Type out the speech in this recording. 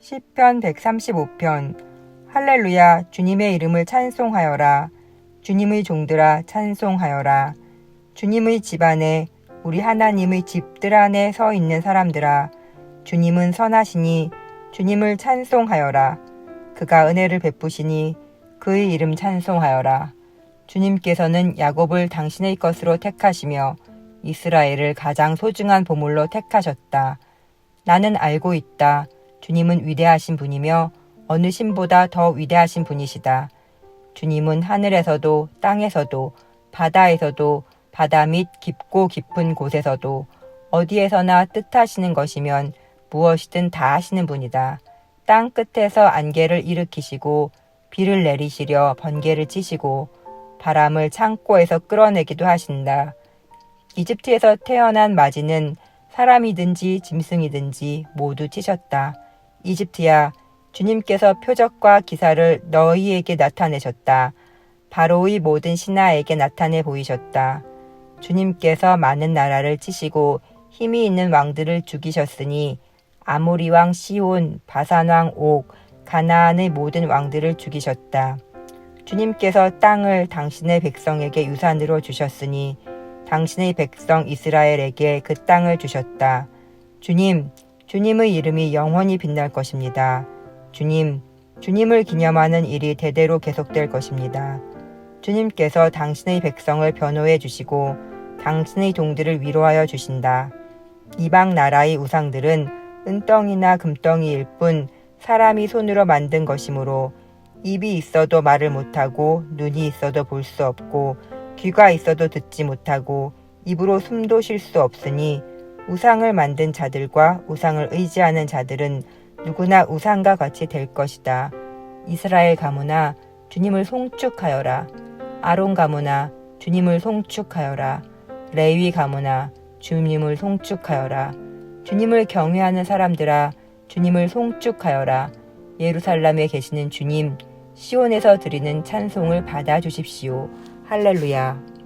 시편 135편 할렐루야 주님의 이름을 찬송하여라. 주님의 종들아 찬송하여라. 주님의 집안에 우리 하나님의 집들 안에 서 있는 사람들아. 주님은 선하시니 주님을 찬송하여라. 그가 은혜를 베푸시니 그의 이름 찬송하여라. 주님께서는 야곱을 당신의 것으로 택하시며 이스라엘을 가장 소중한 보물로 택하셨다. 나는 알고 있다. 주님은 위대하신 분이며 어느 신보다 더 위대하신 분이시다. 주님은 하늘에서도 땅에서도 바다에서도 바다 및 깊고 깊은 곳에서도 어디에서나 뜻하시는 것이면 무엇이든 다 하시는 분이다. 땅 끝에서 안개를 일으키시고 비를 내리시려 번개를 치시고 바람을 창고에서 끌어내기도 하신다. 이집트에서 태어난 마지는 사람이든지 짐승이든지 모두 치셨다. 이집트야, 주님께서 표적과 기사를 너희에게 나타내셨다. 바로의 모든 신하에게 나타내 보이셨다. 주님께서 많은 나라를 치시고 힘이 있는 왕들을 죽이셨으니 아모리 왕 시온, 바산 왕 옥, 가나안의 모든 왕들을 죽이셨다. 주님께서 땅을 당신의 백성에게 유산으로 주셨으니 당신의 백성 이스라엘에게 그 땅을 주셨다. 주님, 주님의 이름이 영원히 빛날 것입니다. 주님, 주님을 기념하는 일이 대대로 계속될 것입니다. 주님께서 당신의 백성을 변호해 주시고 당신의 동들을 위로하여 주신다. 이방 나라의 우상들은 은덩이나 금덩이일 뿐 사람이 손으로 만든 것이므로 입이 있어도 말을 못하고 눈이 있어도 볼 수 없고 귀가 있어도 듣지 못하고 입으로 숨도 쉴 수 없으니 우상을 만든 자들과 우상을 의지하는 자들은 누구나 우상과 같이 될 것이다. 이스라엘 가문아 주님을 송축하여라. 아론 가문아 주님을 송축하여라. 레위 가문아 주님을 송축하여라. 주님을 경외하는 사람들아 주님을 송축하여라. 예루살렘에 계시는 주님 시온에서 드리는 찬송을 받아 주십시오. 할렐루야.